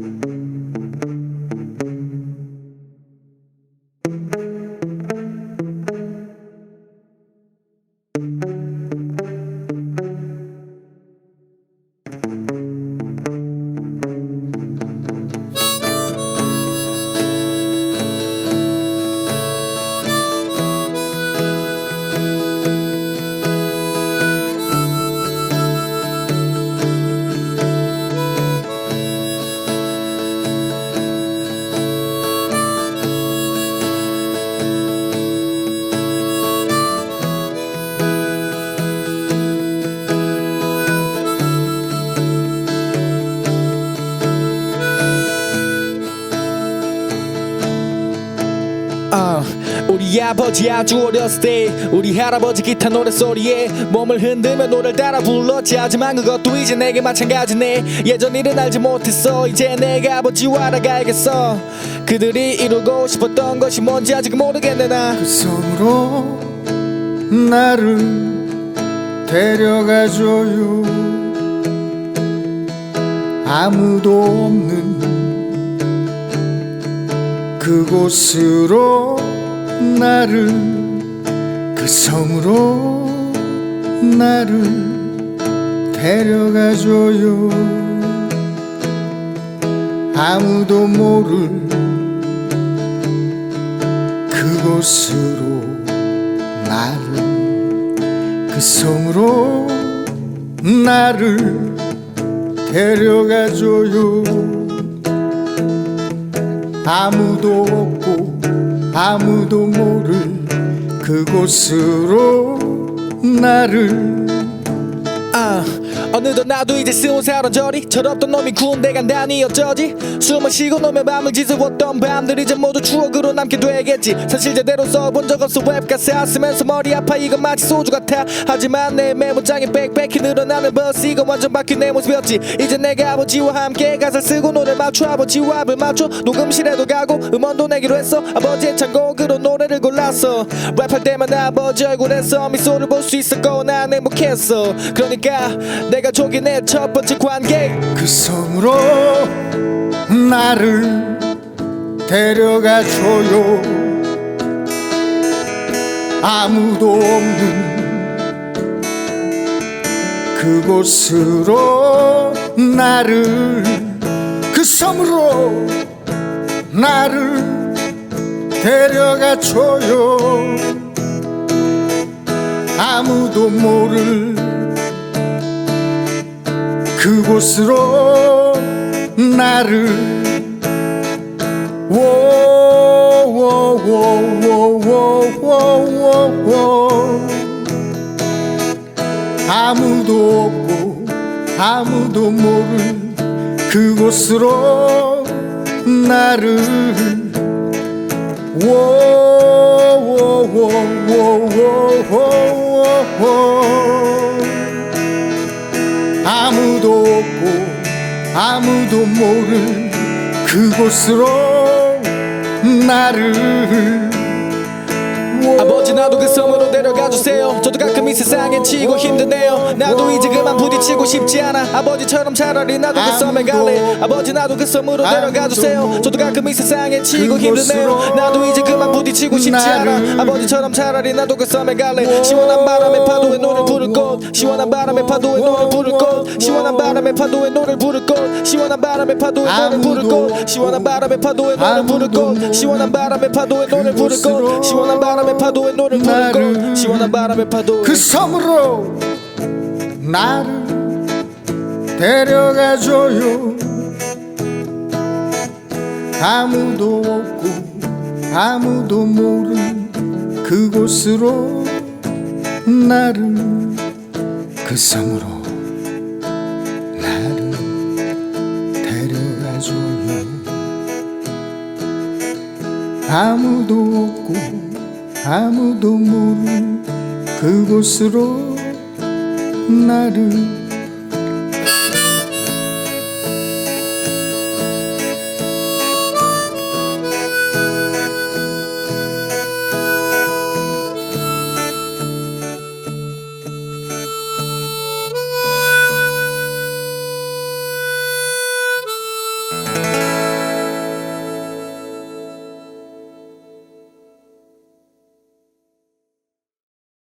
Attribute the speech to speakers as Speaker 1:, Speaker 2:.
Speaker 1: Thank you. 아, 우리 아버지 아주 어렸을 때 우리 할아버지 기타 노래소리에 몸을 흔들며 노래를 따라 불렀지. 하지만 그것도 이제 내게 마찬가지네. 예전 일은 알지 못했어. 이제 내가 아버지와 알아가야겠어. 그들이 이루고 싶었던 것이 뭔지 아직 모르겠네 나.
Speaker 2: 그 섬으로 나를 데려가줘요. 아무도 없는 그곳으로 나를 그 섬으로 나를 데려가줘요. 아무도 모를 그곳으로 나를 그 섬으로 나를 데려가줘요 아무도 없고 아무도 모를 그곳으로 나를.
Speaker 1: 아 어느덧 나도 이제 스무 살은 저리? 철없던 놈이 군대 간다니 어쩌지? 숨을 쉬고 노면 밤을 지새웠던 밤들 이제 모두 추억으로 남게 되겠지. 사실 제대로 써본 적 없어 웹가사 쓰면서 머리 아파. 이건 마치 소주 같아. 하지만 내 메모장에 빽빽히 늘어나는 버스. 이건 완전 바뀐 내 모습이었지. 이제 내가 아버지와 함께 가사를 쓰고 노래 맞춰. 아버지와 합을 맞춰. 녹음실에도 가고 음원도 내기로 했어. 아버지의 창곡으로 노래를 골랐어. 랩할 때마다 아버지 얼굴에서 미소를 볼 수 있었고 난 행복했어. 그러니까 내가 저기 내 첫 번째 관객.
Speaker 2: 그 섬으로 나를 데려가줘요. 아무도 없는 그곳으로 나를 그 섬으로 나를 데려가줘요. 아무도 모를 그곳으로 나를 아무도 없고 아무도 모를 그곳으로 나를 워워워워워워워 아무도 모를 그곳으로 나를.
Speaker 1: 아버지 나도 그 섬으로 데려가 주세요. 저도 가끔 이 세상에 치고 힘드네요. 나도 이제 그 만 부딪히고 싶지 않아. 아버지처럼 차라리 나도 그 섬에 갈래. 아버지 나도 그 섬으로 데려가 주세요. 저도 가끔 이 세상에 치고 힘드네요. 나도 이제 그만 부딪히고 싶지 않아. 아버지처럼 차라리 나도 그 섬에 갈래. 시원한 바람에 파도에 노를 부를 곳 시원한 바람에 파도에 노를 부를 곳 시원한 바람에 파도에 노를 부를 곳 시원한 바람에 파도에 노를 부를 곳 시원한 바람에 파도에 노를 부를 곳 시원한 바람에 파도에 노를 부를 곳 시원한 바람에 파도에 노를 부를 곳 시원한 바람에 파도에
Speaker 2: 그 섬으로 나를 데려가줘요. 아무도 없고 아무도 모르는 그곳으로 나를 그 섬으로 나를 데려가줘요. 아무도 없고 아무도 모르는 그곳으로 나를